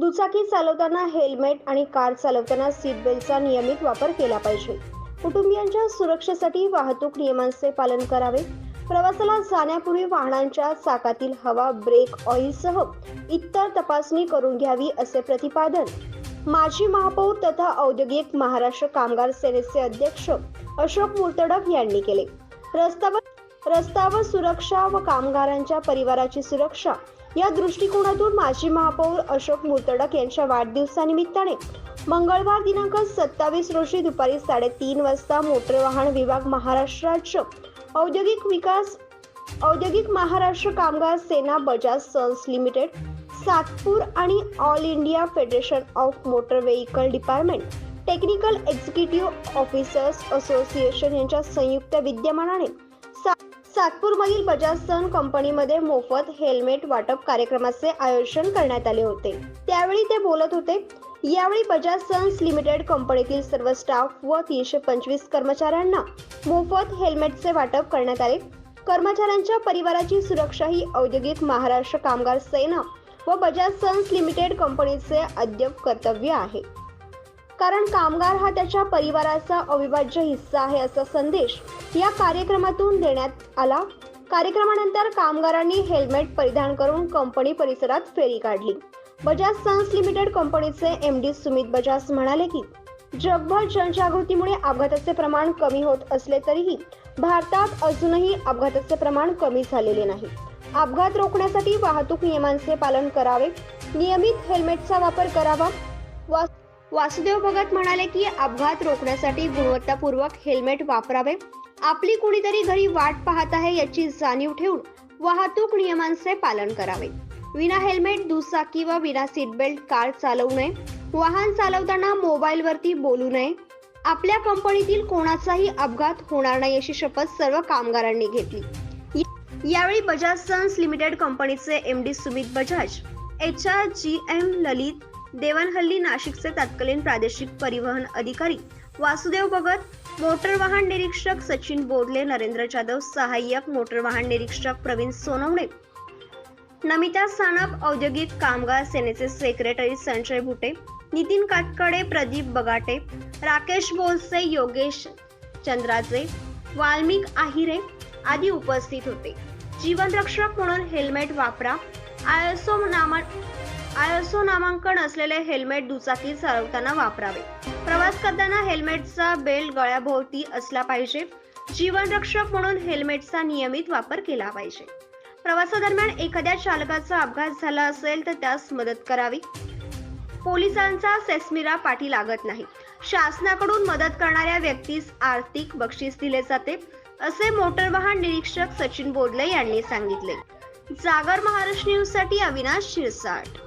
दुचाकी चालवताना हेल्मेट आणि कार चालवताना सीट बेल्टचा नियमित वापर केला पाहिजे. कुटुंबियांच्या सुरक्षेसाठी वाहतूक नियमांचे पालन करावे. प्रवासाला जाण्यापूर्वी वाहनांच्या चाकातील हवा ब्रेक ऑइलसह इतर तपासणी करून घ्यावी असे प्रतिपादन. माजी महापौर तथा औद्योगिक महाराष्ट्र कामगार सेनेचे अध्यक्ष अशोक मुर्तडक यांनी केले. रस्त्यावर रस्त्यावर सुरक्षा व कामगारांच्या परिवाराची सुरक्षा या दृष्टिकोनातून माजी महापौर अशोक मुर्तडक यांच्या वाढदिवसानिमित्ताने मंगळवार दिनांक सत्तावीस रोजी दुपारी साडेतीन वाजता मोटर वाहन विभाग महाराष्ट्र राज्य औद्योगिक विकास औद्योगिक महाराष्ट्र कामगार सेना बजाज सन्स लिमिटेड सातपूर आणि all India federation of motor vehicle department technical executive officers association यांच्या संयुक्त विद्यमानाने सा सातपूरमधील बजाज सन कंपनीमध्ये मोफत हेल्मेट वाटप कार्यक्रमाचे आयोजन करण्यात आले होते. त्यावेळी ते बोलत होते यावेळी बजाज सन्स लिमिटेड कंपनीतील सर्व स्टाफ व तीनशे पंचवीस कर्मचाऱ्यांना मोफत हेल्मेटचे वाटप करण्यात आले. कर्मचाऱ्यांच्या परिवाराची सुरक्षा ही औद्योगिक महाराष्ट्र कामगार सेना व बजाज सन्स लिमिटेड कंपनीचे अद्यप कर्तव्य आहे. कारण कामगार हा त्याच्या परिवाराचा अविभाज्य हिस्सा आहे असा संदेश या कार्यक्रमातून देण्यात आला. कार्यक्रमानंतर कामगारांनी हेल्मेट परिधान करून कंपनी परिसरात फेरी काढली. बजाज सन्स लिमिटेड कंपनीचे एम डी सुमित बजाज म्हणाले की जगभर जनजागृतीमुळे अपघाताचे प्रमाण कमी होत असले तरीही भारतात अजूनही अपघाताचे प्रमाण कमी झालेले नाही. अपघात रोखण्यासाठी वाहतूक नियमांचे पालन करावे. नियमित हेल्मेटचा वापर करावा. वा वासुदेव भगत म्हणाले की अपघात रोखण्यासाठी गुणवत्तापूर्वक हेल्मेट वापरावे. आपली कुणीतरी घरी वाट पाहत आहे याची जाणीव ठेवून वाहतूक नियमांचे पालन करावे. विना हेल्मेट दुचाकी व विना सीट बेल्ट कार चालवू नये. वाहन चालवताना मोबाईलवरती बोलू नये. आपल्या कंपनीतील कोणाचाही अपघात होणार नाही अशी शपथ सर्व कामगारांनी घेतली. यावेळी बजाज सन्स लिमिटेड कंपनीचे M D Sumit Bajaj H R G M Lalit Devanahalli नाशिकचे तत्कालीन प्रादेशिक परिवहन अधिकारी वासुदेव भगत मोटर वाहन निरीक्षक सचिन बोदले नरेंद्र जाधव सहाय्यक मोटर वाहन निरीक्षक प्रवीण सोनवणे नमिता सानप औद्योगिक कामगार सेनेचे सेक्रेटरी संजय भुटे नितीन काटकडे प्रदीप बगाटे राकेश बोलसे योगेश चंद्राचे वाल्मिक आहिरे आदी उपस्थित होते. जीवनरक्षक म्हणून हेल्मेट वापरा आयएसओ नामा आयएसओ नामांकन असलेले हेल्मेट दुचाकी चालवताना वापरावे. प्रवास करताना हेल्मेटचा बेल्ट गळ्याभोवती असला पाहिजे. जीवनरक्षक म्हणून हेल्मेटचा नियमित वापर केला पाहिजे. प्रवासादरम्यान एखाद्या चालकाचा अपघात झाला असेल तर त्यास मदत करावी. पोलिसांचा सेस्मिरा पाठी लागत नाही. शासनाकडून मदत करणाऱ्या व्यक्तीस आर्थिक बक्षीस दिले जाते असे मोटर वाहन निरीक्षक सचिन बोदले यांनी सांगितले. जागर महाराष्ट्र न्यूजसाठी अविनाश शिरसाट.